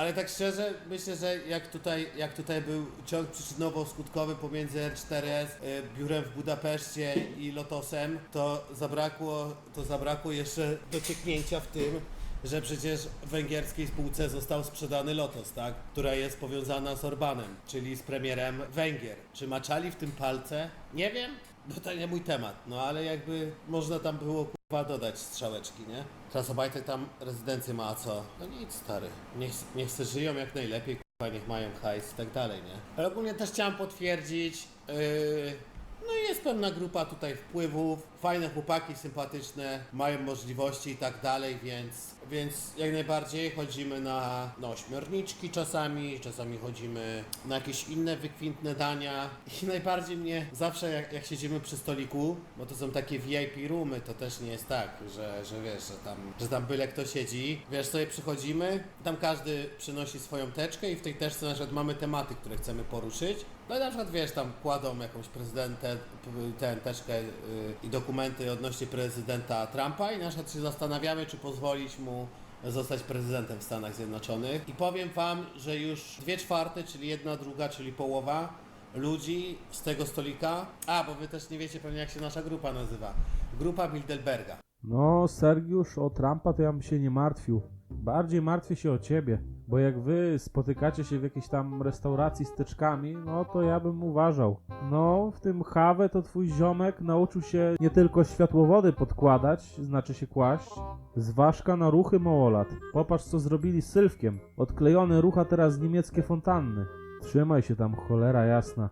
Ale tak szczerze, myślę, że jak tutaj, jak tutaj był ciąg przyczynowo-skutkowy pomiędzy R4S, y, biurem w Budapeszcie i Lotosem, to zabrakło, to zabrakło jeszcze docieknięcia w tym, że przecież węgierskiej spółce został sprzedany Lotos, tak? Która jest powiązana z Orbanem, czyli z premierem Węgier. Czy maczali w tym palce? Nie wiem, bo to nie mój temat. No ale jakby można tam było kurwa dodać strzałeczki, nie? Klasobajtek tam rezydencję ma, a co? No nic, stary. Niech, niech se żyją jak najlepiej, kurwa, niech mają hajs i tak dalej, nie? Ale ogólnie też chciałem potwierdzić, yy, no jest pewna grupa tutaj wpływów, fajne chłopaki, sympatyczne, mają możliwości i tak dalej, więc, więc jak najbardziej chodzimy na no, ośmiorniczki czasami, czasami chodzimy na jakieś inne wykwintne dania. I najbardziej mnie zawsze jak, jak siedzimy przy stoliku, bo to są takie VIP roomy, to też nie jest tak, że, że wiesz, że tam, że tam byle kto siedzi, wiesz sobie przychodzimy, tam każdy przynosi swoją teczkę i w tej teczce na przykład mamy tematy, które chcemy poruszyć, no i na przykład wiesz, tam kładą jakąś prezydentę, tę teczkę y, i dokumenty odnośnie prezydenta Trumpa i na przykład się zastanawiamy, czy pozwolić mu zostać prezydentem w Stanach Zjednoczonych. I powiem wam, że już dwie czwarte, czyli jedna druga, czyli połowa ludzi z tego stolika, a bo wy też nie wiecie pewnie jak się nasza grupa nazywa, grupa Bilderberga. No, Sergiusz, o Trumpa to ja bym się nie martwił. Bardziej martwię się o ciebie, bo jak wy spotykacie się w jakiejś tam restauracji z teczkami, no to ja bym uważał. No, w tym Hawę to twój ziomek nauczył się nie tylko światłowody podkładać, znaczy się kłaść, zważka na ruchy małolat. Popatrz co zrobili z Sylwkiem. Odklejony rucha teraz niemieckie fontanny. Trzymaj się tam, cholera jasna.